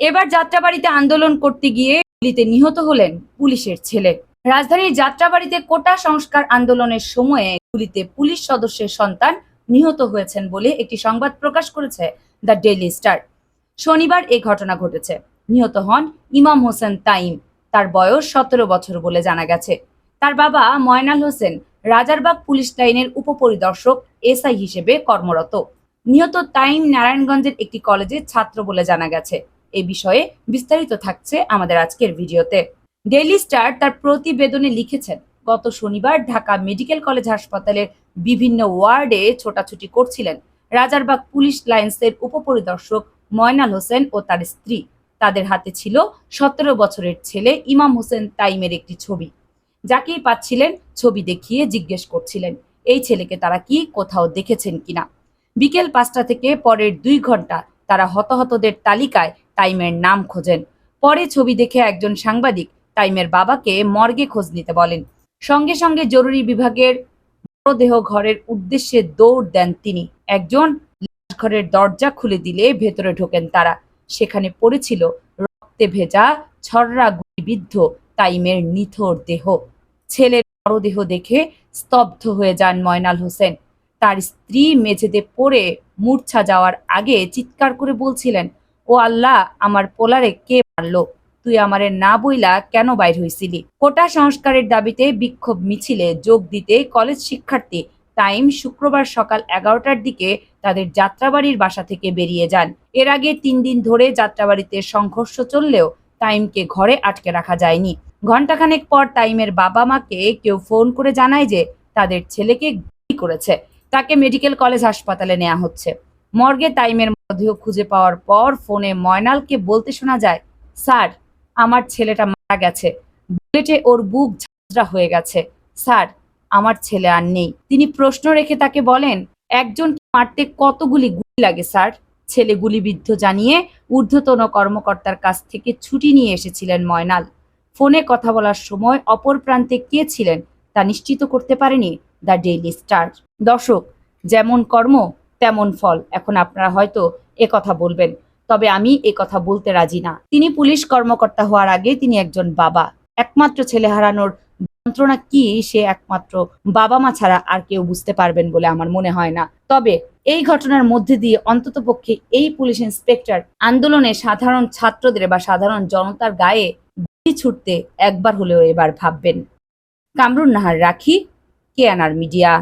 এবার যাত্রাবাড়িতে আন্দোলন করতে গিয়ে গুলিতে নিহত হলেন পুলিশের ছেলে। রাজধানীর যাত্রাবাড়িতে কোটা সংস্কার আন্দোলনের সময়ে গুলিতে পুলিশ সদস্যের সন্তান নিহত হয়েছেন বলে একটি সংবাদ প্রকাশ করেছে দ্য ডেইলি স্টার। শনিবার এই ঘটনা ঘটেছে। নিহত হন ইমাম হোসেন তাইম। তার বয়স সতেরো বছর বলে জানা গেছে। তার বাবা ময়নাল হোসেন, রাজারবাগ পুলিশ লাইনের উপপরিদর্শক, এসআই হিসেবে কর্মরত। নিহত তাইম নারায়ণগঞ্জের একটি কলেজের ছাত্র বলে জানা গেছে। এই বিষয়ে বিস্তারিত থাকছে আমাদের আজকের ভিডিওতে। ডেইলি স্টার তার প্রতিবেদনে লিখেছেন, গত শনিবার ঢাকা মেডিকেল কলেজ হাসপাতালের বিভিন্ন ওয়ার্ডে ছোটাছুটি করছিলেন রাজারবাগ পুলিশ লাইন্সের উপপরিদর্শক ময়নাল হোসেন ও তার স্ত্রী। তাদের হাতে ছিল সতেরো বছরের ছেলে ইমাম হোসেন তাইমের একটি ছবি। যাকেই পাচ্ছিলেন ছবি দেখিয়ে জিজ্ঞেস করছিলেন, এই ছেলেকে তারা কি কোথাও দেখেছেন কিনা? বিকেল পাঁচটা থেকে পরের দুই ঘণ্টা তারা হতাহতদের তালিকায় তাইমের নাম খোঁজেন। পরে ছবি দেখে একজন সাংবাদিক তাইমের বাবাকে মর্গে খোঁজ নিতে বলেন। সঙ্গে সঙ্গে জরুরি বিভাগের মরদেহ ঘরের উদ্দেশ্যে দৌড় দেন তিনি। একজন ঘরের দরজা খুলে দিলে ভেতরে ঢোকেন তারা। সেখানে পড়েছিল রক্তে ভেজা, ছররা গুলিবিদ্ধ তাইমের নিথর দেহ। ছেলের মরদেহ দেখে স্তব্ধ হয়ে যান ময়নাল হোসেন। তার স্ত্রী মেঝেতে পড়ে মূর্ছা যাওয়ার আগে চিৎকার করে বলছিলেন ও আল্লাহ, আমার পোলারে কে মারলো? তুই আমারে না বইলা কেন বাইর হইছিলি? কোটা সংস্কারের দাবিতে বিক্ষোভ মিছিলে যোগ দিতে কলেজ শিক্ষার্থী টাইম শুক্রবার সকাল এগারোটার দিকে তাদের যাত্রাবাড়ির বাসা থেকে বেরিয়ে যান। এর আগে তিন দিন ধরে যাত্রাবাড়িতে সংঘর্ষ চললেও টাইমকে ঘরে আটকে রাখা যায়নি। ঘণ্টাখানেক পর টাইমের বাবা মাকে কেউ ফোন করে জানায় যে তাদের ছেলেকে করেছে। তাকে মেডিকেল কলেজ হাসপাতালে নেওয়া হচ্ছে। মর্গে টাইমের মরদেহ খুঁজে পাওয়ার পর ফোনে ময়নালকে বলতে শোনা যায়, স্যার, আমার ছেলেটা মারা গেছে। বুলেটে ওর বুক ঝাঁঝরা হয়ে গেছে। স্যার, আমার ছেলে আর নেই। তিনি প্রশ্ন রেখে তাকে বলেন একজন মারতে কতগুলি গুলি লাগে, স্যার? ছেলে গুলিবিদ্ধ জানিয়ে ঊর্ধ্বতন কর্মকর্তার কাছ থেকে ছুটি নিয়ে এসেছিলেন ময়নাল। ফোনে কথা বলার সময় অপর প্রান্তে কে ছিলেন তা নিশ্চিত করতে পারেনি দ্য ডেইলি স্টার। দর্শক, যেমন কর্ম তেমন ফল। এখন আপনারা হয়তো এ কথা বলবেন, তবে আমি এ কথা বলতে রাজি না। তিনি পুলিশ কর্মকর্তা হওয়ার আগে তিনি একজন বাবা। একমাত্র ছেলে হারানোর যন্ত্রণা কি, সে একমাত্র বাবা মা ছাড়া আর কেউ বুঝতে পারবেন বলে আমার মনে হয় না। তবে এই ঘটনার মধ্যে দিয়ে অন্ততপক্ষে এই পুলিশ ইন্সপেক্টর আন্দোলনে সাধারণ ছাত্রদের বা সাধারণ জনতার গায়ে ছুটতে একবার হলেও এবার ভাববেন। কামরুন নাহার রাখি কেয়ানার মিডিয়া।